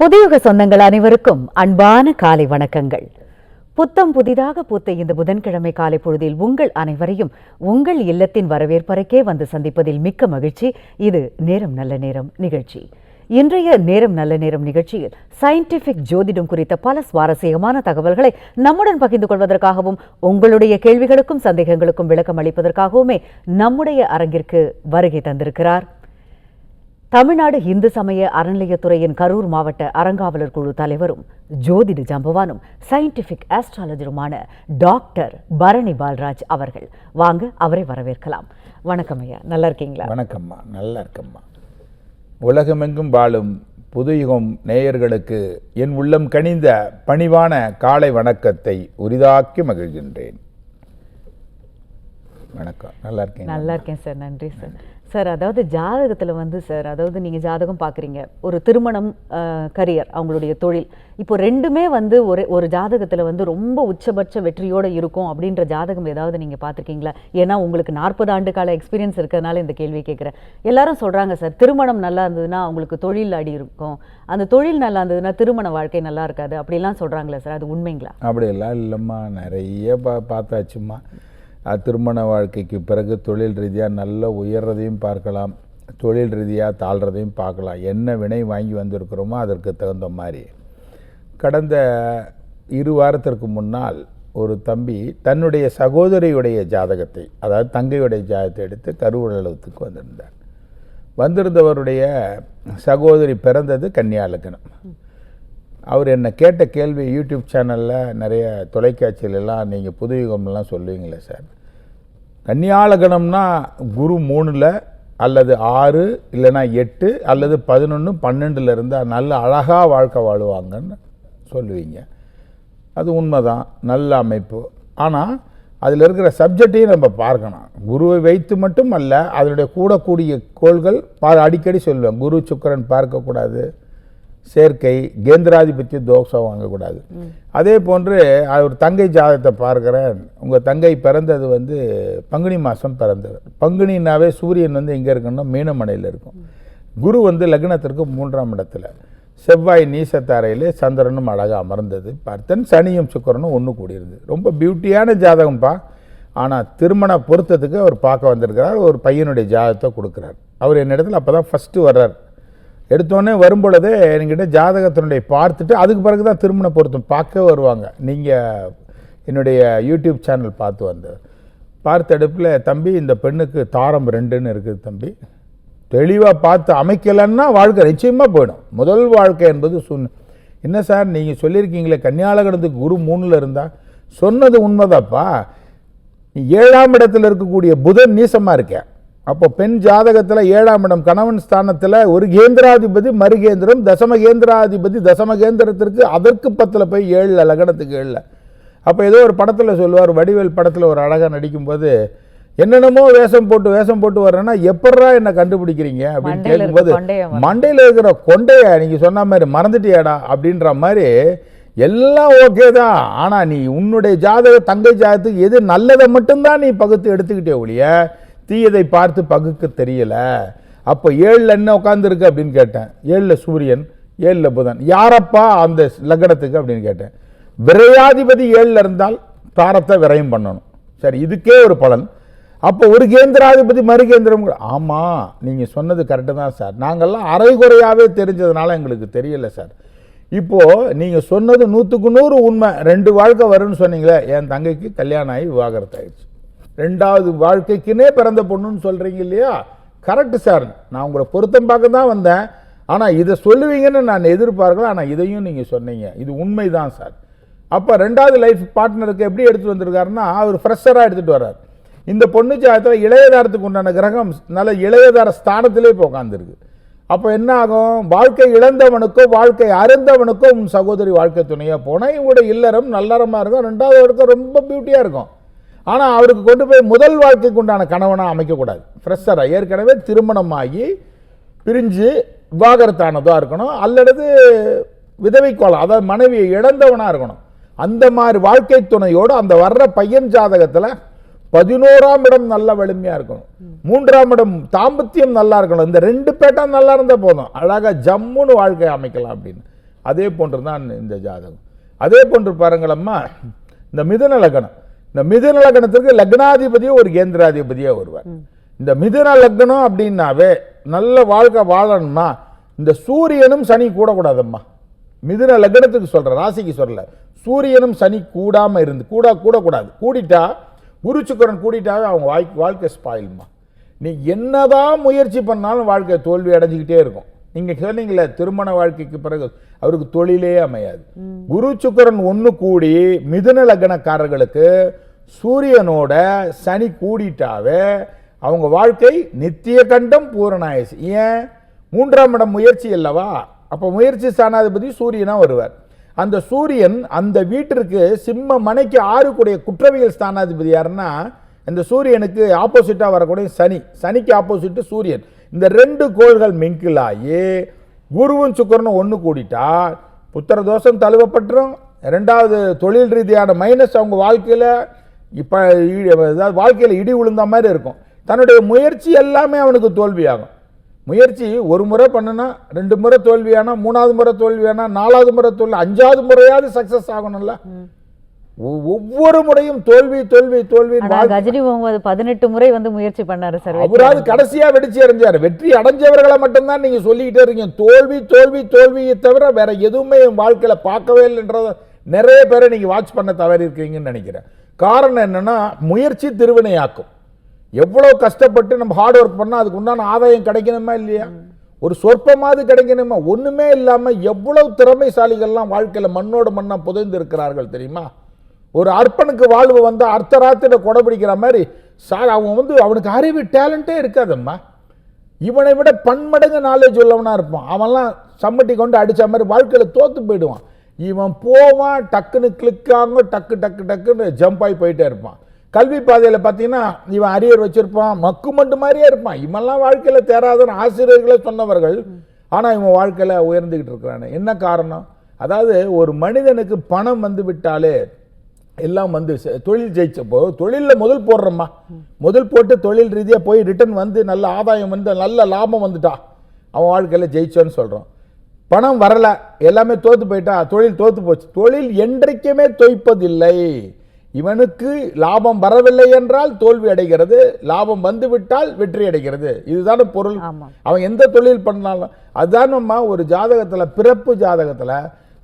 புதியுக சொந்தங்கள் அனைவருக்கும் அன்பான காலை வணக்கங்கள். புத்தம் புதிதாக பூத்த இந்த புதன்கிழமை காலை பொழுதில் உங்கள் அனைவரையும் உங்கள் இல்லத்தின் வரவேற்பறைக்கே வந்து சந்திப்பதில் மிக்க மகிழ்ச்சி. இது நேரம் நல்ல நேரம் நிகழ்ச்சி. இன்றைய நேரம் நல்ல நேரம் நிகழ்ச்சியில் சயின்டிபிக் ஜோதிடம் குறித்த பல சுவாரஸ்யமான தகவல்களை நம்முடன் பகிர்ந்து கொள்வதற்காகவும் உங்களுடைய கேள்விகளுக்கும் சந்தேகங்களுக்கும் விளக்கம் அளிப்பதற்காகவுமே நம்முடைய அரங்கிற்கு வருகை தந்திருக்கிறார். தமிழ்நாடு இந்து சமய அறநிலையத்துறையின் கரூர் மாவட்ட அறங்காவலர் குழு தலைவரும் ஜோதிட ஜம்பவானும் சயின்டிபிக் ஆஸ்ட்ராலஜருமான டாக்டர் பரணி பால்ராஜ் அவர்கள். வாங்க அவரை வரவேற்கலாம். வணக்கம் ஐயா நல்லா இருக்கீங்களா? வணக்கம்மா நல்லா இருக்கம்மா. உலகமெங்கும் வாழும் புதுயுகம் நேயர்களுக்கு என் உள்ளம் கனிந்த பணிவான காலை வணக்கத்தை உரிதாக்கி மகிழ்கின்றேன். வணக்கம் நல்லா இருக்கீங்க நல்லா இருக்கேன் சார் நன்றி சார். சார் அதாவது ஜாதகத்தில் வந்து சார் அதாவது நீங்கள் ஜாதகம் பார்க்குறீங்க ஒரு திருமணம் கரியர் அவங்களுடைய தொழில். இப்போ ரெண்டுமே வந்து ஒரு ஒரு ஜாதகத்தில் வந்து ரொம்ப உச்சபட்ச வெற்றியோடு இருக்கும் அப்படின்ற ஜாதகம் ஏதாவது நீங்கள் பார்த்துருக்கீங்களா ஏன்னா உங்களுக்கு நாற்பது ஆண்டு கால எக்ஸ்பீரியன்ஸ் இருக்கிறதுனால இந்த கேள்வி கேட்குறேன் எல்லாரும் சொல்கிறாங்க சார் திருமணம் நல்லா இருந்ததுன்னா அவங்களுக்கு தொழில் அடி இருக்கும். அந்த தொழில் நல்லா இருந்ததுன்னா திருமண வாழ்க்கை நல்லா இருக்காது. அப்படிலாம் சொல்கிறாங்களே சார் அது உண்மைங்களா? அப்படியெல்லாம் இல்லைம்மா. நிறைய பா பார்த்தாச்சும்மா. திருமண வாழ்க்கைக்கு பிறகு தொழில் ரீதியாக நல்ல உயர்றதையும் பார்க்கலாம். தொழில் ரீதியாக தாழ்றதையும் பார்க்கலாம். என்ன வினை வாங்கி வந்திருக்கிறோமோ அதற்கு தகுந்த மாதிரி. கடந்த இரு வாரத்திற்கு முன்னால் ஒரு தம்பி தன்னுடைய சகோதரியுடைய ஜாதகத்தை அதாவது தங்கையுடைய ஜாதகத்தை எடுத்து கருவூர் வந்திருந்தார். வந்திருந்தவருடைய சகோதரி பிறந்தது கன்னியா லக்னம் அவர் என்னை கேட்ட கேள்வி யூடியூப் சேனலில் நிறைய தொலைக்காட்சியிலலாம் நீங்கள் புதுயுகம்லாம் சொல்லுவீங்களே சார். கன்னியாலகணம்னா குரு மூணில் அல்லது ஆறு இல்லைன்னா எட்டு அல்லது பதினொன்று பன்னெண்டில் இருந்தால் நல்ல அழகாக வாழ்க்கை வாழுவாங்கன்னு சொல்லுவீங்க. அது உண்மைதான் நல்ல அமைப்பு. ஆனால் அதில் இருக்கிற சப்ஜெக்டையும் நம்ம பார்க்கணும். குருவை வைத்து மட்டும் அல்ல அதனுடைய கூடக்கூடிய கோள்கள் பா அடிக்கடி சொல்லுவேன். குரு சுக்கரன் பார்க்கக்கூடாது. சேர்க்கை கேந்திராதிபத்திய தோஷம் வாங்கக்கூடாது. அதே போன்று அவர் தங்கை ஜாதகத்தை பார்க்குறேன். உங்கள் தங்கை பிறந்தது வந்து பங்குனி மாதம் பிறந்தவர் பங்குனினாவே சூரியன் வந்து எங்கே இருக்குன்னா மீனமடையில் இருக்கும். குரு வந்து லக்னத்திற்கு மூன்றாம் இடத்துல. செவ்வாய் நீசத்தாரையிலே சந்திரனும் அழகாக அமர்ந்தது. பார்த்தன் சனியும் சுக்கிரனும் ஒன்று கூடியிருந்தது ரொம்ப பியூட்டியான ஜாதகம்ப்பா ஆனால் திருமண பொருத்தத்துக்கு அவர் பார்க்க வந்திருக்கிறார். ஒரு பையனுடைய ஜாதகத்தை கொடுக்குறார். அவர் என்னிடத்துல அப்போ தான் ஃபஸ்ட்டு வர்றார். எடுத்தோடனே வரும்பொழுதே என்கிட்ட ஜாதகத்தினுடைய பார்த்துட்டு அதுக்கு பிறகு தான் திருமண பொருத்தம் பார்க்க வருவாங்க. நீங்கள் என்னுடைய யூடியூப் சேனல் பார்த்து வந்து. பார்த்த அடுப்பில் தம்பி இந்த பெண்ணுக்கு தாரம் ரெண்டுன்னு இருக்குது தம்பி. தெளிவாக பார்த்து அமைக்கலைன்னா வாழ்க்கை நிச்சயமாக போயிடும். முதல் வாழ்க்கை என்பது சொன்ன என்ன சார் நீங்கள் சொல்லியிருக்கீங்களே கன்னியாலகணத்துக்கு குரு மூணில் இருந்தால் சொன்னது உண்மைதாப்பா. நீ ஏழாம் இடத்துல இருக்கக்கூடிய புதன் நீசமாக இருக்கேன் அப்போ பெண் ஜாதகத்தில் ஏழாம் இடம் கணவன் ஸ்தானத்தில் ஒரு கேந்திராதிபதி மறுகேந்திரம் தசம கேந்திராதிபதி தசம கேந்திரத்திற்கு அதற்கு பத்தில் போய் ஏழில் லக்னத்துக்கு ஏழில். அப்போ ஏதோ ஒரு படத்தில் சொல்லுவார் வடிவேல் படத்தில் ஒரு அழகாக நடிக்கும்போது என்னென்னமோ வேஷம் போட்டு வேஷம் போட்டு வர்றேன்னா எப்பட்றா என்ன கண்டுபிடிக்கிறீங்க? அப்படின்னு கேட்கும்போது மண்டையில் இருக்கிற கொண்டைய நீங்கள் சொன்ன மாதிரி மறந்துட்டியாடா? அப்படின்ற மாதிரி எல்லாம் ஓகே தான். ஆனால் நீ உன்னுடைய ஜாதக தங்கை ஜாதகத்துக்கு எது நல்லதை மட்டும்தான் நீ பகுத்து எடுத்துக்கிட்டே ஒழிய தீயதை பார்த்து பகுக்க தெரியல. அப்போ ஏழில் என்ன உட்காந்துருக்கு அப்படின்னு கேட்டேன். ஏழில் சூரியன் ஏழில் புதன். யாரப்பா அந்த லக்னத்துக்கு அப்படின்னு கேட்டேன். விரையாதிபதி ஏழில் இருந்தால் தாரத்தை விரயம் பண்ணணும். சரி இதுக்கே ஒரு பலன். அப்போ ஒரு கேந்திராதிபதி மறுகேந்திரம் கூட- ஆமாம் நீங்கள் சொன்னது கரெக்டு தான் சார் நாங்கள்லாம் அரைகுறையாகவே தெரிஞ்சதுனால எங்களுக்கு தெரியல சார் இப்போது நீங்கள் சொன்னது நூற்றுக்கு நூறு உண்மை. ரெண்டு வாழ்க்கை வரும்னு சொன்னீங்களே என் தங்கைக்கு கல்யாணம் ஆகி விவாகரத்து ஆயிடுச்சு. ரெண்டாவது வாழ்க்கைக்குன்னே பிறந்த பொண்ணுன்னு சொல்கிறீங்க இல்லையா? கரெக்ட் சார் நான் உங்களை பொருத்தம் பார்க்க தான் வந்தேன். ஆனால் இதை சொல்லுவீங்கன்னு நான் எதிர்பார்க்கல. ஆனால் இதையும் நீங்கள் சொன்னீங்க. இது உண்மை தான் சார் அப்போ ரெண்டாவது லைஃப் பார்ட்னருக்கு எப்படி எடுத்துகிட்டு வந்திருக்காருன்னா அவர் ஃப்ரெஷராக எடுத்துகிட்டு வர்றார். இந்த பொண்ணு ஜாதகத்தில் இளையதாரத்துக்கு உண்டான கிரகம் நல்ல இளையதார ஸ்தானத்திலே இப்போ உட்காந்துருக்கு அப்போ என்ன ஆகும்? வாழ்க்கை இழந்தவனுக்கோ வாழ்க்கை அருந்தவனுக்கோ உன் சகோதரி வாழ்க்கை துணையாக போனால் இவங்களுடைய இல்லறம் நல்லறமாக இருக்கும். ரெண்டாவது இடத்துல ரொம்ப பியூட்டியாக இருக்கும். ஆனால் அவருக்கு கொண்டு போய் முதல் வாழ்க்கைக்கு உண்டான கணவனாக அமைக்கக்கூடாது. ஃப்ரெஷராக ஏற்கனவே திருமணமாகி பிரிஞ்சு விவாகரத்தானதாக இருக்கணும். அல்லது விதவை அதாவது மனைவியை இழந்தவனாக இருக்கணும். அந்த மாதிரி வாழ்க்கை துணையோடு அந்த வர்ற பையன் ஜாதகத்தில் பதினோராம் இடம் நல்ல வலிமையாக இருக்கணும். மூன்றாம் இடம் தாம்பத்தியம் நல்லா இருக்கணும். இந்த ரெண்டு பேட்டா நல்லா இருந்தால் போதும். அழகாக ஜம்முன்னு வாழ்க்கையை அமைக்கலாம் அப்படின்னு. அதே போன்று தான் இந்த ஜாதகம். அதே போன்று பாருங்களம்மா இந்த மிதுன லக்னம். இந்த மிதுன லக்னத்திற்கு லக்னாதிபதியே ஒரு கேந்திராதிபதியே வருவார். இந்த மிதுன லக்னம் அப்படின்னாவே நல்ல வாழ்க்கை வாழணும்னா இந்த சூரியனும் சனி கூடக்கூடாதம்மா. மிதுன லக்னத்துக்கு சொல்ற ராசிக்கு சொல்லல சூரியனும் சனி கூடாம இருந்து கூட கூடக்கூடாது. கூடிட்டா குரு சுக்கிரன் கூடிட்டாவே அவங்க வாழ்க்கை வாழ்க்கை ஸ்பாயில்மா நீ என்னதான் முயற்சி பண்ணாலும் வாழ்க்கை தோல்வி அடைஞ்சுக்கிட்டே இருக்கும். நீங்க சொன்னீங்களே திருமண வாழ்க்கைக்கு பிறகு அவருக்கு தொழிலே அமையாது. குரு சுக்கிரன் ஒன்று கூடி மிதுன லக்னக்காரர்களுக்கு சூரியனோட சனி கூடிட்டாவே அவங்க வாழ்க்கை நித்திய கண்டம் பூரணாயசு ஏன்? மூன்றாம் இடம் முயற்சி அல்லவா? அப்போ முயற்சி ஸ்தானாதிபதி சூரியனாக வருவார். அந்த சூரியன் அந்த வீட்டிற்கு சிம்ம மனைக்கு ஆறுக்கூடிய குற்றவியல் ஸ்தானாதிபதி யாருன்னா இந்த சூரியனுக்கு ஆப்போசிட்டாக வரக்கூடிய சனி. சனிக்கு ஆப்போசிட்டு சூரியன். இந்த ரெண்டு கோள்கள் மிங்கிலாகி குருவும் சுக்கரனும் ஒன்று கூடிட்டா புத்திர தோஷம் தழுவப்பட்டுரும். ரெண்டாவது தொழில் ரீதியான மைனஸ் அவங்க வாழ்க்கையில் இப்போ அதாவது வாழ்க்கையில் இடி விழுந்த மாதிரி இருக்கும். தன்னுடைய முயற்சி எல்லாமே அவனுக்கு தோல்வியாகும். முயற்சி ஒரு முறை பண்ணுனா ரெண்டு முறை தோல்வியானா மூணாவது முறை தோல்வியானா நாலாவது முறை தோல்வி அஞ்சாவது முறையாவது சக்சஸ் ஆகணும்ல? ஒவ்வொரு முறையும் தோல்வி தோல்வி தோல்வி கஜினி முகமது பதினெட்டு முறை வந்து முயற்சி பண்ணாரு சார் அவராவது கடைசியா வெடிச்சு அடைஞ்சாரு. வெற்றி அடைஞ்சவர்களை மட்டும்தான் நீங்க சொல்லிக்கிட்டே இருக்கீங்க. தோல்வி தோல்வி தோல்வியை தவிர வேற எதுவுமே என் வாழ்க்கையில பார்க்கவே இல்லைன்றத நிறைய பேரை நீங்க வாட்ச் பண்ண தவறி இருக்கீங்கன்னு நினைக்கிறேன். காரணம் என்னென்னா முயற்சி திருவினையாக்கும். எவ்வளோ கஷ்டப்பட்டு நம்ம ஹார்ட் ஒர்க் பண்ணால் அதுக்கு உண்டான ஆதாயம் கிடைக்கணுமா இல்லையா? ஒரு சொற்பமாவது கிடைக்கணுமா? ஒன்றுமே இல்லாமல் எவ்வளவு திறமைசாலிகள்லாம் வாழ்க்கையில் மண்ணோட மண்ணாக புதைந்து இருக்கிறார்கள் தெரியுமா? ஒரு அர்ப்பனுக்கு வாழ்வு வந்தால் அர்த்தராத்திர கொடை பிடிக்கிற மாதிரி சார் அவன் வந்து அவனுக்கு அறிவு டேலண்ட்டே இருக்காதம்மா. இவனை விட பன்மடங்கு நாலேஜ் உள்ளவனாக இருப்பான். அவன்லாம் சம்மட்டி கொண்டு அடித்த மாதிரி வாழ்க்கையில் தோற்று போயிடுவான். இவன் போவான் டக்குன்னு கிளிக்காங்க டக்கு டக்கு டக்குன்னு ஜம்ப் ஆகி போயிட்டே இருப்பான். கல்வி பாதையில் பார்த்தீங்கன்னா இவன் அரியர் வச்சிருப்பான் மக்கு மண்டு மாதிரியே இருப்பான். இவன்லாம் வாழ்க்கையில் தேராதன்னு ஆசிரியர்களே சொன்னவர்கள். ஆனால் இவன் வாழ்க்கையில் உயர்ந்துக்கிட்டு இருக்கிறானே. என்ன காரணம்? அதாவது ஒரு மனிதனுக்கு பணம் வந்து விட்டாலே எல்லாம் வந்து தொழில் ஜெயிச்சப்போ தொழிலில் முதல் போடுறோம்மா. முதல் போட்டு தொழில் ரீதியாக போய் ரிட்டர்ன் வந்து நல்ல ஆதாயம் வந்து நல்ல லாபம் வந்துட்டா. அவன் வாழ்க்கையில் ஜெயிச்சோன்னு சொல்கிறான் பணம் வரல எல்லாமே தோத்து போயிட்டா தொழில் தோத்து போச்சு. தொழில் என்றைக்குமே தொய்ப்பதில்லை. இவனுக்கு லாபம் வரவில்லை என்றால் தோல்வி அடைகிறது லாபம் வந்து விட்டால் வெற்றி அடைகிறது. இதுதானே பொருள். அவன் எந்த தொழில் பண்ணாலும் அதுதானம்மா ஒரு ஜாதகத்துல பிறப்பு ஜாதகத்துல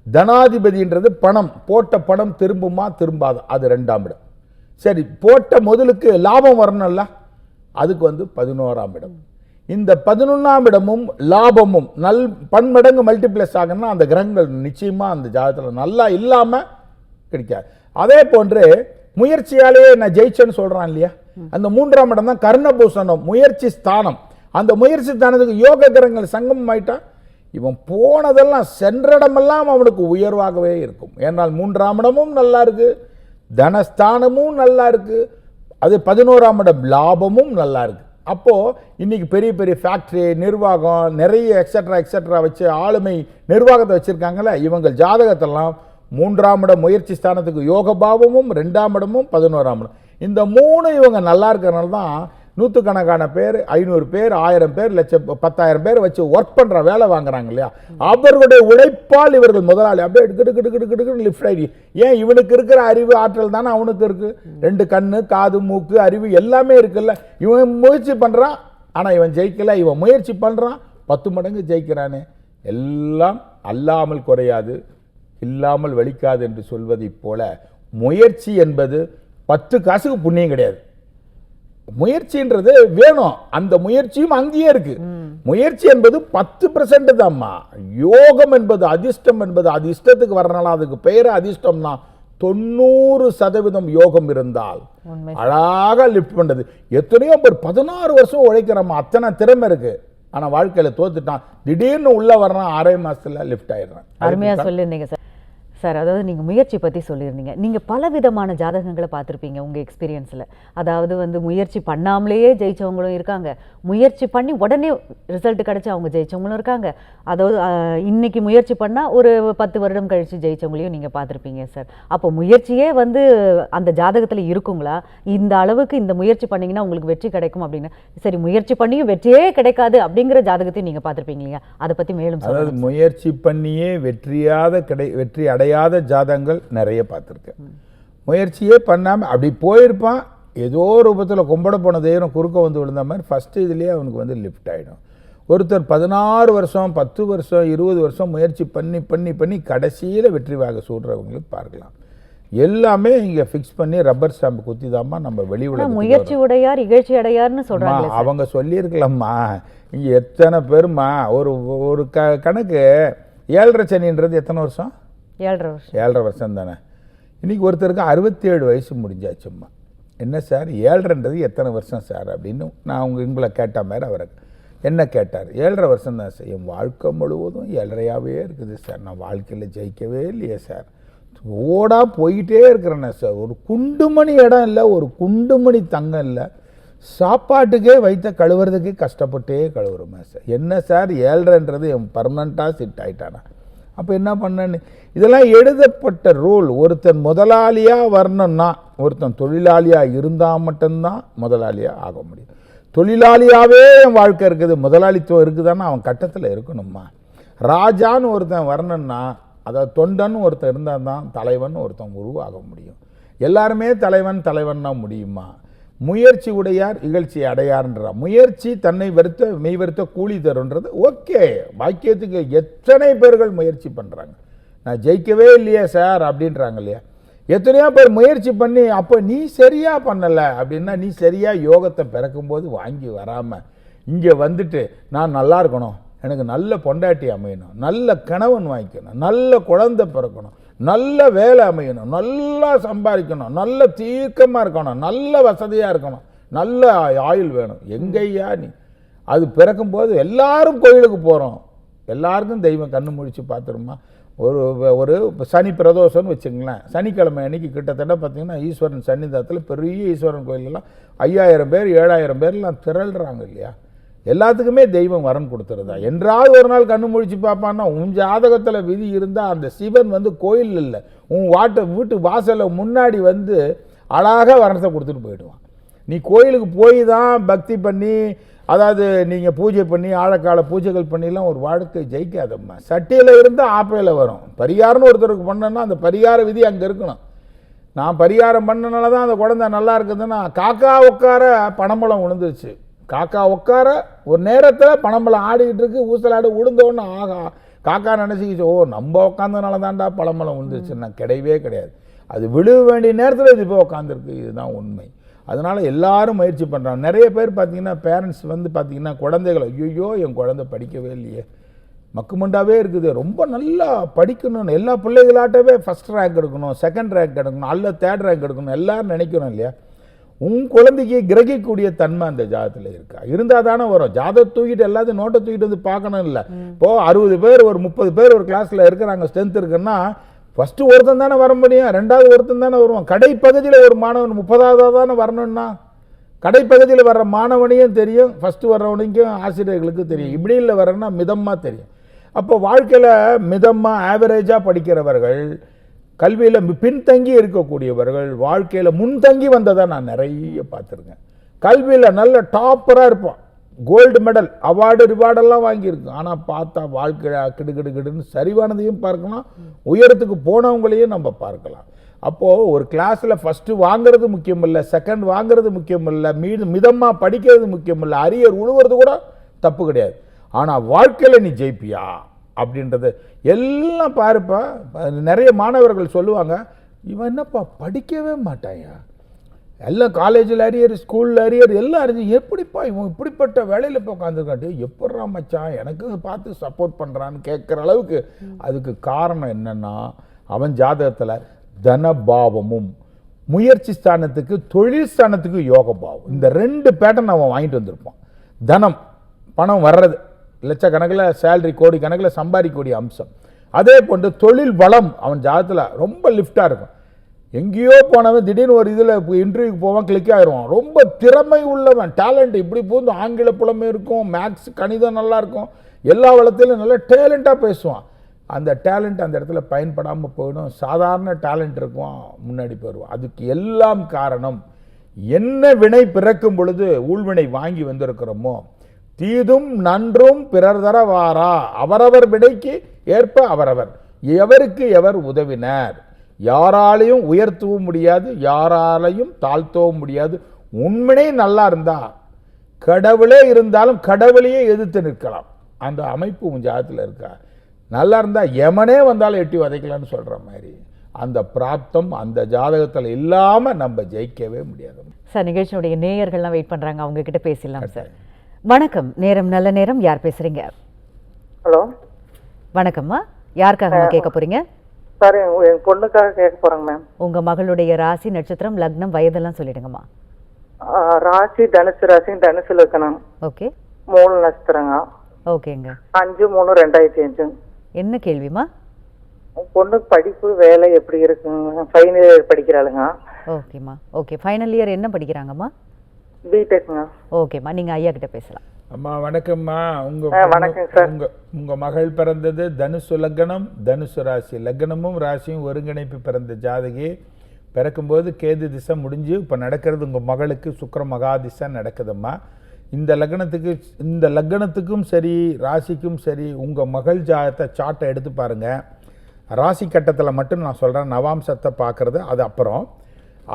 தனாதிபதின்றது பணம் போட்ட பணம் திரும்புமா திரும்பாது? அது ரெண்டாம் இடம். சரி போட்ட முதலுக்கு லாபம் வரணும்ல அதுக்கு வந்து பதினோராம் இடம். இந்த பதினொன்றாம் இடமும் லாபமும் நல் பன்மடங்கு மல்டிப்ளஸ் ஆகணும்னா அந்த கிரகங்கள் நிச்சயமாக அந்த ஜாதகத்தில் நல்லா இல்லாமல் கிடைக்காது. அதே போன்று முயற்சியாலேயே நான் ஜெயிச்சேன்னு சொல்கிறான் இல்லையா? அந்த மூன்றாம் இடம் தான் கர்ணபூசணம் முயற்சி ஸ்தானம். அந்த முயற்சி ஸ்தானத்துக்கு யோக கிரகங்கள் சங்கமம் ஆயிட்டா இவன் போனதெல்லாம் சென்ற இடமெல்லாம் அவனுக்கு உயர்வாகவே இருக்கும். ஏனால் மூன்றாம் இடமும் நல்லா இருக்கு தனஸ்தானமும் நல்லா இருக்கு அது பதினோராம் இடம் லாபமும் நல்லா இருக்கு. அப்போது இன்னைக்கு பெரிய பெரிய ஃபேக்ட்ரி நிர்வாகம் நிறைய எக்ஸட்ரா எக்ஸட்ரா வச்சு ஆளுமை நிர்வாகத்தை வச்சிருக்காங்கல்ல இவங்க ஜாதகத்தெல்லாம் மூன்றாம் இடம் முயற்சி ஸ்தானத்துக்கு யோக பாவமும் ரெண்டாம் இடமும் பதினோராம் இடம். இந்த மூணு இவங்க நல்லா இருக்கிறனால தான் நூற்றுக்கணக்கான பேர் ஐநூறு பேர் ஆயிரம் பேர் லட்சம் பத்தாயிரம் பேர் வச்சு ஒர்க் பண்ணுற வேலை வாங்குறாங்க இல்லையா? அவர்களுடைய உழைப்பால் இவர்கள் முதலாளி. அப்படியே கிடு கிடு கிடு கிடுக்குன்னு லிஃப்ட் ஆகி ஏன் இவனுக்கு இருக்கிற அறிவு ஆற்றல் தானே அவனுக்கு இருக்கு? ரெண்டு கண்ணு காது மூக்கு அறிவு எல்லாமே இருக்குல்ல. இவன் முயற்சி பண்ணுறான் ஆனால் இவன் ஜெயிக்கலை. இவன் முயற்சி பண்ணுறான் பத்து மடங்கு ஜெயிக்கிறானே. எல்லாம் அல்லாமல் குறையாது இல்லாமல் வலிக்காது என்று சொல்வதைப் போல முயற்சி என்பது பத்து காசுக்கு புண்ணியம் கிடையாது. முயற்சின்றது வேணும். அந்த முயற்சியும் அங்கேயே இருக்கு. முயற்சி என்பது பத்து பெர்சென்ட் தான்மா. யோகம் என்பது அதிர்ஷ்டம் என்பது அது இஷ்டத்துக்கு வரனால அதுக்கு பெயர் அதிர்ஷ்டம் தான் தொண்ணூறு சதவீதம் யோகம் இருந்தால் உண்மை. அழகா லிஃப்ட் பண்றது. எத்தனையோ பேர் பதினாறு வருஷம் உழைக்கிறோமா அத்தனை திறமை இருக்கு. ஆனா வாழ்க்கையில தோத்துட்டான். திடீர்னு உள்ள வர்றான் அரை மாசத்துல லிஃப்ட் ஆயிடுறான். அருமையா சொல்லியிருந்தீங்க சார். சார் அதாவது நீங்கள் முயற்சி பற்றி சொல்லியிருந்தீங்க. நீங்கள் பல விதமான ஜாதகங்களை பார்த்துருப்பீங்க உங்கள் எக்ஸ்பீரியன்ஸில் அதாவது வந்து முயற்சி பண்ணாமலேயே ஜெயிச்சவங்களும் இருக்காங்க. முயற்சி பண்ணி உடனே ரிசல்ட் கிடைச்சு அவங்க ஜெயிச்சவங்களும் இருக்காங்க. அதாவது ஆஹ், இன்னைக்கு முயற்சி பண்ணால் ஒரு பத்து வருடம் கழித்து ஜெயிச்சவங்களையும் நீங்கள் பார்த்துருப்பீங்க சார். அப்போ முயற்சியே வந்து அந்த ஜாதகத்தில் இருக்குங்களா? இந்த அளவுக்கு இந்த முயற்சி பண்ணீங்கன்னா உங்களுக்கு வெற்றி கிடைக்கும் அப்படின்னு. சரி முயற்சி பண்ணியும் வெற்றியே கிடைக்காது அப்படிங்கிற ஜாதகத்தையும் நீங்கள் பார்த்துருப்பீங்க இல்லையா? அதை பற்றி மேலும் முயற்சி பண்ணியே வெற்றியாத கிடை வெற்றி அடையாத ஜாதகங்கள் நிறைய பார்த்துருக்கேன். முயற்சியே பண்ணாமல் அப்படி போயிருப்பான் ஏதோ ரூபத்தில் கும்பிட போன தெய்வம் குறுக்க வந்து விழுந்த மாதிரி ஃபஸ்ட்டு இதுலேயே அவனுக்கு வந்து லிஃப்ட் ஆகிடும் ஒருத்தர் பதினாறு வருஷம் பத்து வருஷம் இருபது வருஷம் முயற்சி பண்ணி பண்ணி பண்ணி கடைசியில் வெற்றி வாக சூடுறவங்களுக்கு பார்க்கலாம். எல்லாமே இங்கே ஃபிக்ஸ் பண்ணி ரப்பர் ஸ்டாம்பு குத்தி தாம்மா நம்ம வெளி முயற்சி உடையார் இகழ்ச்சி அடையார்னு சார். அவங்க சொல்லியிருக்கலாம்மா இங்க எத்தனை பேருமா ஒரு ஒரு க கணக்கு ஏழரை சனின்றது எத்தனை வருஷம்? ஏழரை வருஷம். ஏழரை வருஷம் தானே? இன்னைக்கு ஒருத்தருக்கு அறுபத்தி ஏழு வயசு முடிஞ்சாச்சும்மா என்ன சார்? ஏழ்ரைன்றது எத்தனை வருஷம் சார் அப்படின்னு நான் அவங்க உங்களை கேட்ட மாதிரி அவரை என்ன கேட்டார்? ஏழரை வருஷம் தான் சார். என் வாழ்க்கை முழுவதும் ஏழரையாகவே இருக்குது சார். நான் வாழ்க்கையில் ஜெயிக்கவே இல்லையே சார். ஓடாக போயிட்டே இருக்கிறேனே சார். ஒரு குண்டுமணி இடம் இல்லை ஒரு குண்டுமணி தங்கம் இல்லை. சாப்பாட்டுக்கே வைத்த கழுவுறதுக்கே கஷ்டப்பட்டே கழுவுறோமே சார். என்ன சார்? ஏழ்ரைன்றது என் பர்மனண்ட்டாக சிட் ஆகிட்டானா அப்போ என்ன பண்ணேன்னு? இதெல்லாம் எழுதப்பட்ட ரூல் ஒருத்தன் முதலாளியாக வரணும்னா ஒருத்தன் தொழிலாளியாக இருந்தால் மட்டும்தான் முதலாளியாக ஆக முடியும். தொழிலாளியாகவே என் வாழ்க்கை இருக்குது முதலாளித்துவம் இருக்குதான்னா அவன் கட்டத்தில் இருக்கணுமா? ராஜான்னு ஒருத்தன் வரணும்னா அதாவது தொண்டன்னு ஒருத்தன் இருந்தால் தான் தலைவன் ஒருத்தன் உருவாக முடியும். எல்லாருமே தலைவன் தலைவன்னா முடியுமா? முயற்சி உடையார் இகழ்ச்சி அடையார்ன்றா முயற்சி தன்னை வருத்த மெய் வருத்த கூலி தருன்றது ஓகே. வாக்கியத்துக்கு எத்தனை பேர்கள் முயற்சி பண்ணுறாங்க நான் ஜெயிக்கவே இல்லையே சார் அப்படின்றாங்க இல்லையா? எத்தனையோ பேர் முயற்சி பண்ணி அப்போ நீ சரியாக பண்ணலை அப்படின்னா நீ சரியாக யோகத்தை பிறக்கும்போது வாங்கி வராமல் இங்கே வந்துட்டு நான் நல்லா இருக்கணும். எனக்கு நல்ல பொண்டாட்டி அமையணும். நல்ல கணவன் வாங்கிக்கணும். நல்ல குழந்தை பிறக்கணும். நல்ல வேலை அமையணும் நல்லா சம்பாதிக்கணும் நல்ல தீர்க்கமாக இருக்கணும் நல்ல வசதியாக இருக்கணும் நல்ல ஆயுள் வேணும். எங்கய்யா நீ? அது பிறக்கும்போது எல்லாரும் கோயிலுக்கு போகிறோம் எல்லாருக்கும் தெய்வம் கண்ணு முடித்து பார்த்துருமா ஒரு ஒரு சனி பிரதோஷம்னு வச்சுங்களேன் சனிக்கிழமை அன்னைக்கு கிட்டத்தட்ட பார்த்தீங்கன்னா ஈஸ்வரன் சன்னிதானத்தில் பெரிய ஈஸ்வரன் கோயிலெல்லாம் ஐயாயிரம் பேர் ஏழாயிரம் பேர்லாம் திரள்றாங்க இல்லையா? எல்லாத்துக்குமே தெய்வம் வரம் கொடுத்துருதா என்றாவது ஒரு நாள் கண்ணு முழிச்சு பார்ப்பான்னா உன் ஜாதகத்தில் விதி இருந்தால் அந்த சிவன் வந்து கோயில் இல்லை. உன் வாட்டை வீட்டு வாசலில் முன்னாடி வந்து அழகாக வரத்தை கொடுத்துட்டு போயிடுவான். நீ கோயிலுக்கு போய் தான் பக்தி பண்ணி அதாவது நீங்கள் பூஜை பண்ணி ஆழக்கால பூஜைகள் பண்ணிலாம் ஒரு வாழ்க்கை ஜெயிக்காதம்மா. சட்டியில் இருந்தால் ஆப்பையில் வரும். பரிகாரம்னு ஒருத்தருக்கு பண்ணோன்னா அந்த பரிகார விதி அங்கே இருக்கணும். நான் பரிகாரம் பண்ணனால தான் அந்த குழந்தை நல்லா இருக்குதுன்னா காக்கா உட்கார பணம்பழம் விழுந்துருச்சு காக்கா உட்கார ஒரு நேரத்தில் பழம்பழம் ஆடிக்கிட்டு இருக்கு ஊசலாடு விழுந்தோன்னு ஆகா. காக்கா நினச்சிக்கிச்சு ஓ நம்ம உட்காந்ததுனால தான்டா பழம்பழம் விழுந்துருச்சுன்னா கிடையவே கிடையாது. அது விழுக வேண்டிய நேரத்தில் இது இப்போ உட்காந்துருக்கு இதுதான் உண்மை. அதனால் எல்லாரும் முயற்சி பண்ணுறாங்க நிறைய பேர் பார்த்தீங்கன்னா பேரண்ட்ஸ் வந்து பார்த்தீங்கன்னா குழந்தைகளை ஐயோ என் குழந்தை படிக்கவே இல்லையே. மக்குமண்டாவே இருக்குது. ரொம்ப நல்லா படிக்கணும்னு எல்லா பிள்ளைகளாட்டவே ஃபஸ்ட் ரேங்க் எடுக்கணும் செகண்ட் ரேங்க் எடுக்கணும் அல்ல தேர்ட் ரேங்க் எடுக்கணும் எல்லோரும் நினைக்கணும் இல்லையா? உன் குழந்தைக்கு கிரகிக்கக்கூடிய தன்மை அந்த ஜாதகத்தில் இருக்கா? இருந்தால் தானே வரும். ஜாதகம் தூக்கிட்டு எல்லாத்தையும் நோட்டை தூக்கிட்டு வந்து பார்க்கணும் இல்லை. இப்போ அறுபது பேர் ஒரு முப்பது பேர் ஒரு கிளாஸில் இருக்கிறாங்க ஸ்ட்ரென்த் இருக்குன்னா ஃபஸ்ட்டு ஒருத்தன் தானே வர முடியும். ரெண்டாவது ஒருத்தன் தானே வருவான். கடைப்பகுதியில் ஒரு மாணவன் முப்பதாவது தானே வரணும்னா கடைப்பகுதியில் வர்ற மாணவனையும் தெரியும். ஃபஸ்ட்டு வர்றவனுக்கும் ஆசிரியர்களுக்கு தெரியும். இப்படியில் வர்றேன்னா மிதமாக தெரியும். அப்போ வாழ்க்கையில் மிதமாக ஆவரேஜாக படிக்கிறவர்கள் கல்வியில் பின்தங்கி இருக்கக்கூடியவர்கள் வாழ்க்கையில் முன்தங்கி வந்ததை நான் நிறைய பார்த்துருக்கேன். கல்வியில் நல்ல டாப்பராக இருப்பான். கோல்டு மெடல் அவார்டு ரிவார்டெல்லாம் வாங்கியிருக்கு ஆனால் பார்த்தா வாழ்க்கை கிடு கிடு கிடுன்னு சரிவானதையும் பார்க்கலாம். உயரத்துக்கு போனவங்களையும் நம்ம பார்க்கலாம். அப்போது ஒரு கிளாஸில் ஃபஸ்ட்டு வாங்குறது முக்கியம் இல்லை செகண்ட் வாங்குறது முக்கியம் இல்லை மீது மிதமாக படிக்கிறது முக்கியம் இல்லை அரியர் உழுவுறது கூட தப்பு கிடையாது. ஆனால் வாழ்க்கையில் நீ ஜெயிப்பியா? அப்படின்றது. எல்லாம் பாருப்பா நிறைய மாணவர்கள் சொல்லுவாங்க இவன் என்னப்பா படிக்கவே மாட்டாயா எல்லாம் காலேஜில் அரியர் ஸ்கூலில் அரியர் எல்லாம் அறிஞ்சு எப்படிப்பா இவன் இப்படிப்பட்ட வேலையில் இப்போ உட்காந்துருக்காட்டி எப்பட்றா மச்சான் எனக்கு பார்த்து சப்போர்ட் பண்ணுறான்னு கேட்குற அளவுக்கு அதுக்கு காரணம் என்னன்னா அவன் ஜாதகத்தில் தனபாவமும் முயற்சி ஸ்தானத்துக்கு தொழில் ஸ்தானத்துக்கு யோக பாவம் இந்த ரெண்டு பேட்டர்ன் அவன் வாங்கிட்டு வந்திருப்பான். தனம் பணம் வர்றது லட்சக்கணக்கில் சேல்ரி கோடி கணக்கில் சம்பாதிக்கக்கூடிய அம்சம். அதே போன்று தொழில் வளம் அவன் ஜாதத்தில் ரொம்ப லிஃப்டாக இருக்கும். எங்கேயோ போனவன் திடீர்னு ஒரு இதில் இன்டர்வியூக்கு போவான் கிளிக் ஆயிடுவான் ரொம்ப திறமை உள்ளவன் டேலண்ட் இப்படி பூந்து ஆங்கில புலமை இருக்கும் மேக்ஸ் கணிதம் நல்லாயிருக்கும் எல்லா வளத்திலும் நல்ல டேலண்ட்டாக பேசுவான். அந்த டேலண்ட் அந்த இடத்துல பயன்படாமல் போயிடும். சாதாரண டேலண்ட் இருக்கும் முன்னாடி போயிடுவான். அதுக்கு எல்லாம் காரணம் என்ன வினை பிறக்கும் பொழுது ஊழ்வினை வாங்கி வந்திருக்கிறோமோ தீதும் நன்றும் பிறர் தர வாரா அவரவர் விடைக்கு ஏற்ப அவரவர். எவருக்கு எவர் உதவினர்? யாராலையும் உயர்த்தவும் முடியாது யாராலையும் தாழ்த்தவும் முடியாது. உண்மையே நல்லா இருந்தா கடவுளே இருந்தாலும் கடவுளையே எதிர்த்து நிற்கலாம். அந்த அமைப்பு உன் ஜாதத்தில் இருக்கா? நல்லா இருந்தா எமனே வந்தாலும் எட்டி உதைக்கலாம்னு சொல்ற மாதிரி. அந்த பிராப்தம் அந்த ஜாதகத்தில் இல்லாம நம்ம ஜெயிக்கவே முடியாது. சார் நிகழ்ச்சியுடைய நேயர்கள்லாம் வெயிட் பண்றாங்க. அவங்க கிட்ட பேசலாம் சார் வணக்கம். நேரம் நல்ல நேரம். யார் பேசுறீங்க? ஹலோ. வணக்கம்மா. யாருக்காகம்மா கேட்க போறீங்க? சார் என் பொண்ணுக்காக கேட்க போகிறேங்க மேம். உங்க மகளுடைய ராசி நட்சத்திரம் லக்னம் வயதெல்லாம் சொல்லிடுங்கம்மா. ராசி தனுசு ராசி தனுசு லக்கணம் ஓகே. மூணு நட்சத்திரங்க. ஓகேங்க. அஞ்சு மூணு ரெண்டாயிரத்தி அஞ்சு. என்ன கேள்விமா பொண்ணுக்கு படிப்பு வேலை எப்படி இருக்குங்க? ஃபைனல் இயர் படிக்கிறாளுங்க. ஓகேம்மா. ஓகே. ஃபைனல் இயர் என்ன படிக்கிறாங்கம்மா? ஓகேம்மா நீங்க ஐயா கிட்ட பேசலாம். அம்மா வணக்கம்மா. உங்க வணக்கம் சார். உங்க உங்க மகள் பிறந்தது தனுசு லக்னம் தனுசு ராசி. லக்னமும் ராசியும் ஒருங்கிணைப்பு பிறந்த ஜாதகி. பிறக்கும்போது கேது திசை முடிஞ்சு இப்போ நடக்கிறது உங்க மகளுக்கு சுக்கிர மகா திசை நடக்குதும்மா. இந்த லக்னத்துக்கு இந்த லக்னத்துக்கும் சரி ராசிக்கும் சரி உங்க மகள் ஜாதகத்தை சார்ட்டை எடுத்து பாருங்க. ராசி கட்டத்தில் மட்டும் நான் சொல்கிறேன் நவாம்சத்தை பார்க்குறது அது அப்புறம்.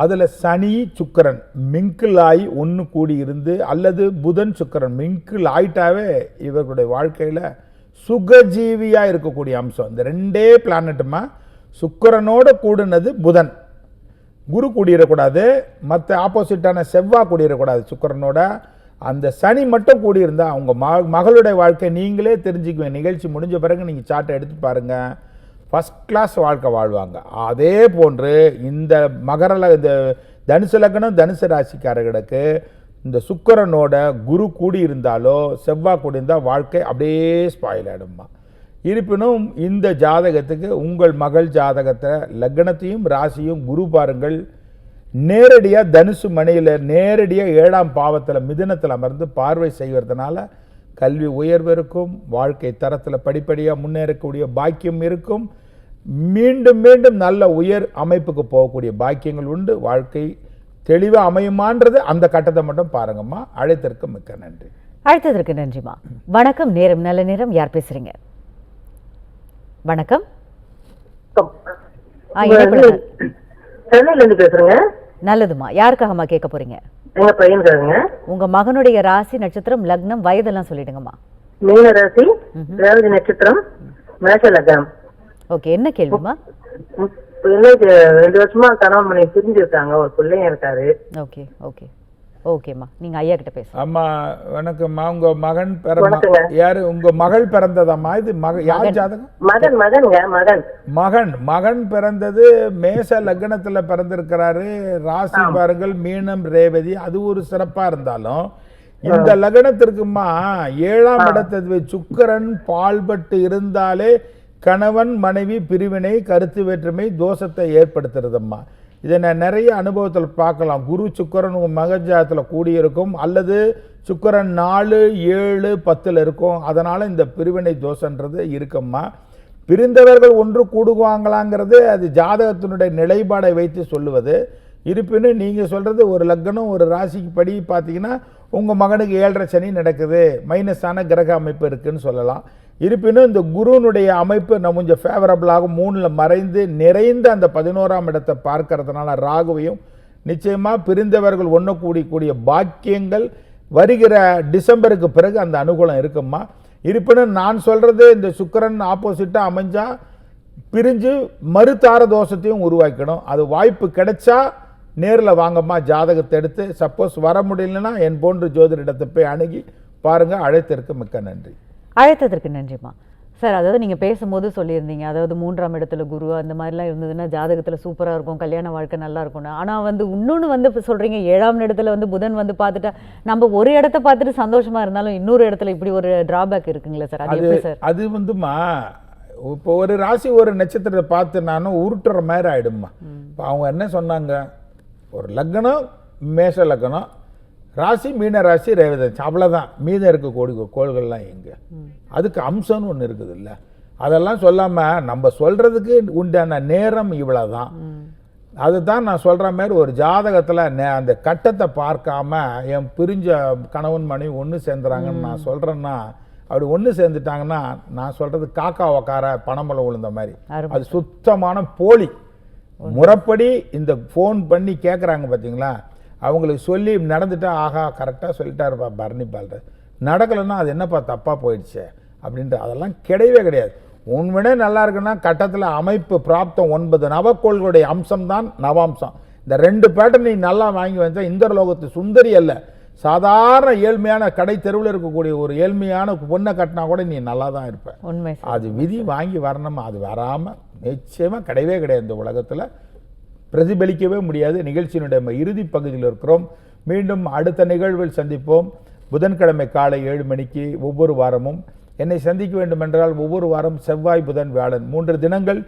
அதில் சனி சுக்கரன் மிங்கிள் ஆகி ஒன்று கூடி இருந்து அல்லது புதன் சுக்கரன் மிங்கிள் ஆயிட்டாவே இவர்களுடைய வாழ்க்கையில் சுகஜீவியாக இருக்கக்கூடிய அம்சம். இந்த ரெண்டே பிளானட்டுமா சுக்கரனோட கூடினது புதன். குரு கூடியிடக்கூடாது மற்ற ஆப்போசிட்டான செவ்வாய் கூடியிடக்கூடாது சுக்கரனோட. அந்த சனி மட்டும் கூடியிருந்தால் அவங்க ம மகளுடைய வாழ்க்கை நீங்களே தெரிஞ்சுக்குவேன் நிகழ்ச்சி முடிஞ்ச பிறகு நீங்கள் சார்ட்டை எடுத்து பாருங்கள் ஃபஸ்ட் கிளாஸ் வாழ்க்கை வாழ்வாங்க. அதே போன்று இந்த மகரல இந்த தனுசு லக்னம் தனுசு ராசிக்காரர்களுக்கு இந்த சுக்கரனோட குரு கூடி இருந்தாலோ செவ்வாய் கூடி இருந்தால் வாழ்க்கை அப்படியே ஸ்பாயில் ஆகிடும்மா இருப்பினும் இந்த ஜாதகத்துக்கு உங்கள் மகள் ஜாதகத்தை லக்னத்தையும் ராசியும் குரு பாருங்கள் நேரடியாக தனுசு மணியில் நேரடியாக ஏழாம் பாவத்தில் மிதினத்தில் அமர்ந்து பார்வை செய்வதனால கல்வி உயர்வு இருக்கும் வாழ்க்கை தரத்தில் படிப்படியாக முன்னேறக்கூடிய பாக்கியம் இருக்கும். மீண்டும் மீண்டும் நல்ல உயர் அமைப்புக்கு போகக்கூடிய பாக்கியங்கள் உண்டு. வாழ்க்கை தெளிவாக அமையுமான்றது அந்த கட்டத்தை மட்டும் பாருங்கம்மா. அழைத்திற்கு மிக்க நன்றி. அழைத்ததற்கு நன்றிம்மா. வணக்கம். நேரம் நல்ல நேரம். யார் பேசுறீங்க? வணக்கம். ஆ, இணைப்பில் சென்னையில இருந்து பேசுறேங்க. நல்லதுமா யாருக்காகம்மா கேட்க போறீங்க? எங்க பையனுக்காகங்க. உங்க மகனுடைய ராசி நட்சத்திரம் லக்னம் வயதெல்லாம் சொல்லிடுங்கம்மா. மீன ராசி ரேவதி நட்சத்திரம் மேஷ லக்னம். ஓகே என்ன கேள்விமா பிள்ளைக்கு ரெண்டு வருஷமா கணவன் மனைவி பிரிஞ்சிருக்காங்க. ஒரு பிள்ளைங்க இருக்காரு. Okay okay. ஓகேம்மா நீங்க ஐயா கிட்ட பேசலாம் அம்மா வணக்கம்மா. உங்க மகன் பிற வணக்கங்க. யாரு? உங்க மகள் பிறந்ததாம்மா? இது மக யார் ஜாதகம்? மகன் மகன்ங்க மகன். மகன். மகன் பிறந்தது மேச லக்னத்துல பிறந்திருக்கிறாரு. ராசி பாருங்கள் மீனம் ரேவதி அது ஒரு சிறப்பா இருந்தாலும் இந்த லக்னத்திற்குமா ஏழாம் இடத்தது சுக்கிரன் பால்பட்டு இருந்தாலே கணவன் மனைவி பிரிவினை கருத்து வேற்றுமை தோஷத்தை ஏற்படுத்துறதம்மா. இதை நான் நிறைய அனுபவத்தில் பார்க்கலாம். குரு சுக்கிரன் உங்கள் மகஜாத்தில் கூடியிருக்கும். அல்லது சுக்கரன் நாலு ஏழு பத்தில் இருக்கும். அதனால் இந்த பிரிவினை தோஷன்றது இருக்கும்மா. பிரிந்தவர்கள் ஒன்று கூடுவாங்களாங்கிறது அது ஜாதகத்தினுடைய நிலைப்பாடை வைத்து சொல்லுவது. இருப்பினும் நீங்கள் சொல்கிறது ஒரு லக்னம் ஒரு ராசிக்கு படி பார்த்தீங்கன்னா உங்கள் மகனுக்கு ஏழரை சனி நடக்குது மைனஸான கிரக அமைப்பு இருக்குதுன்னு சொல்லலாம். இருப்பினும் இந்த குருனுடைய அமைப்பு நம்ம கொஞ்சம் ஃபேவரபிளாக மூணில் மறைந்து நிறைந்த அந்த பதினோராம் இடத்தை பார்க்கறதுனால ராகுவையும் நிச்சயமாக பிரிந்தவர்கள் ஒன்று கூடியக்கூடிய கூடிய பாக்கியங்கள் வருகிற டிசம்பருக்கு பிறகு அந்த அனுகூலம் இருக்கும்மா. இருப்பினும் நான் சொல்கிறது இந்த சுக்கிரன் ஆப்போசிட்டாக அமைஞ்சால் பிரிஞ்சு மறுதார தோஷத்தையும் உருவாக்கணும் அது வாய்ப்பு கிடைச்சா நேரில் வாங்கம்மா ஜாதகத்தை எடுத்து சப்போஸ் வர முடியலன்னா என் போன்று ஜோதிடத்தை போய் அணுகி பாருங்கள் அழைத்திற்கு மிக்க நன்றி. அழைத்ததற்கு நன்றிம்மா. சார் அதாவது நீங்கள் பேசும்போது சொல்லியிருந்தீங்க. அதாவது மூன்றாம் இடத்துல குரு அந்த மாதிரிலாம் இருந்ததுன்னா ஜாதகத்தில் சூப்பராக இருக்கும். கல்யாண வாழ்க்கை நல்லா இருக்கும்னு. ஆனால் வந்து இன்னொன்று வந்து இப்போ சொல்கிறீங்க ஏழாம் இடத்துல வந்து புதன் வந்து பார்த்துட்டா நம்ம ஒரு இடத்த பார்த்துட்டு சந்தோஷமா இருந்தாலும் இன்னொரு இடத்துல இப்படி ஒரு டிராபேக் இருக்குங்களா சார்? அது சார்? அது வந்துமா இப்போ ஒரு ராசி ஒரு நட்சத்திரத்தை பார்த்து நானும் உருட்டுற மாதிரி ஆயிடும்மா. இப்போ அவங்க என்ன சொன்னாங்க? ஒரு லக்னம் மேஷ லக்னம் ராசி மீன ராசி ரேவதி அவ்வளோதான் மீதம் இருக்க கோடி கோள்கள்லாம் எங்க? அதுக்கு அம்சம்னு ஒன்று இருக்குது இல்ல அதெல்லாம் சொல்லாம நம்ம சொல்றதுக்கு உண்டான நேரம் இவ்வளவுதான். அதுதான் நான் சொல்ற மாதிரி ஒரு ஜாதகத்துல நே- அந்த கட்டத்தை பார்க்காம என் பிரிஞ்ச கணவன் மனைவி ஒன்று சேர்ந்துறாங்கன்னு நான் சொல்றேன்னா அப்படி ஒன்று சேர்ந்துட்டாங்கன்னா நான் சொல்றது காக்கா உக்கார பணம்பலம் விழுந்த மாதிரி. அது சுத்தமான போலி. முறைப்படி இந்த ஃபோன் பண்ணி கேட்குறாங்க பார்த்தீங்களா அவங்களுக்கு சொல்லி நடந்துட்டா ஆஹா கரெக்டாக சொல்லிட்டாருப்பா பரணி பால்ற நடக்கலைன்னா அது என்னப்பா தப்பாக போயிடுச்சு? அப்படின்ட்டு அதெல்லாம் கிடையவே கிடையாது. உண்மையே நல்லா இருக்குன்னா கட்டத்தில் அமைப்பு பிராப்தம் ஒன்பது நவக்கோள்களுடைய அம்சம்தான் நவாம்சம். இந்த ரெண்டு பேட்டர்ன் நீ நல்லா வாங்கி வந்தால் இந்த லோகத்து சுந்தரி அல்ல. சாதாரண ஏழ்மையான கடை தெருவில் இருக்கக்கூடிய ஒரு ஏழ்மையான பொண்ணை கட்டினா கூட நீ நல்லா தான் இருப்ப. உண்மை அது விதி வாங்கி வரணும்? அது வராமல் நிச்சயமாக கிடையவே கிடையாது இந்த உலகத்தில். பிரதிபலிக்கவே முடியாது. நிகழ்ச்சியினுடைய இறுதி பகுதியில் இருக்கிறோம். மீண்டும் அடுத்த நிகழ்வில் சந்திப்போம். புதன்கிழமை காலை ஏழு மணிக்கு ஒவ்வொரு வாரமும். என்னை சந்திக்க வேண்டுமென்றால் ஒவ்வொரு வாரம் செவ்வாய் புதன் வியாழன் மூன்று தினங்கள்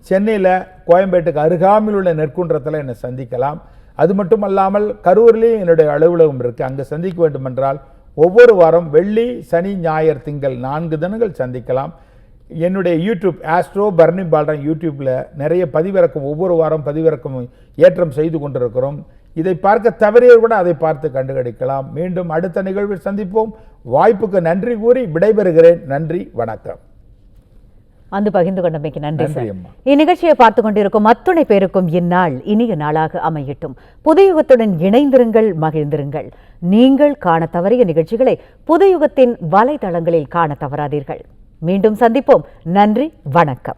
சென்னையில் கோயம்பேட்டுக்கு அருகாமையில் உள்ள நெற்குன்றத்தில் என்னை சந்திக்கலாம். அது மட்டும் அல்லாமல் கரூர்லேயும் என்னுடைய அலுவலகம் இருக்குது அங்கே சந்திக்க வேண்டுமென்றால் ஒவ்வொரு வாரம் வெள்ளி சனி ஞாயிறு திங்கள் நான்கு தினங்கள் சந்திக்கலாம். என்னுடைய யூடியூப் ஆஸ்ட்ரோ பர்னி பால்ரன் யூடியூப்பில் நிறைய பதிவிறக்கம் ஒவ்வொரு வாரம் பதிவிறக்கம் ஏற்றம் செய்து கொண்டிருக்கிறோம். இதை பார்க்க தவறியவர் கூட அதை பார்த்து கண்டுகடிக்கலாம். மீண்டும் அடுத்த நிகழ்வில் சந்திப்போம். வாய்ப்புக்கு நன்றி கூறி விடைபெறுகிறேன். நன்றி வணக்கம். வந்து பகிர்ந்து கொண்டமைக்கு நன்றி சார். இந்நிகழ்ச்சியை பார்த்து கொண்டிருக்கும் அத்துணை பேருக்கும் இந்நாள் இனிய நாளாக அமையட்டும். புதுயுகத்துடன் இணைந்திருங்கள் மகிழ்ந்திருங்கள். நீங்கள் காண தவறிய நிகழ்ச்சிகளை புதுயுகத்தின் வலைதளங்களில் காண தவறாதீர்கள். மீண்டும் சந்திப்போம். நன்றி வணக்கம்.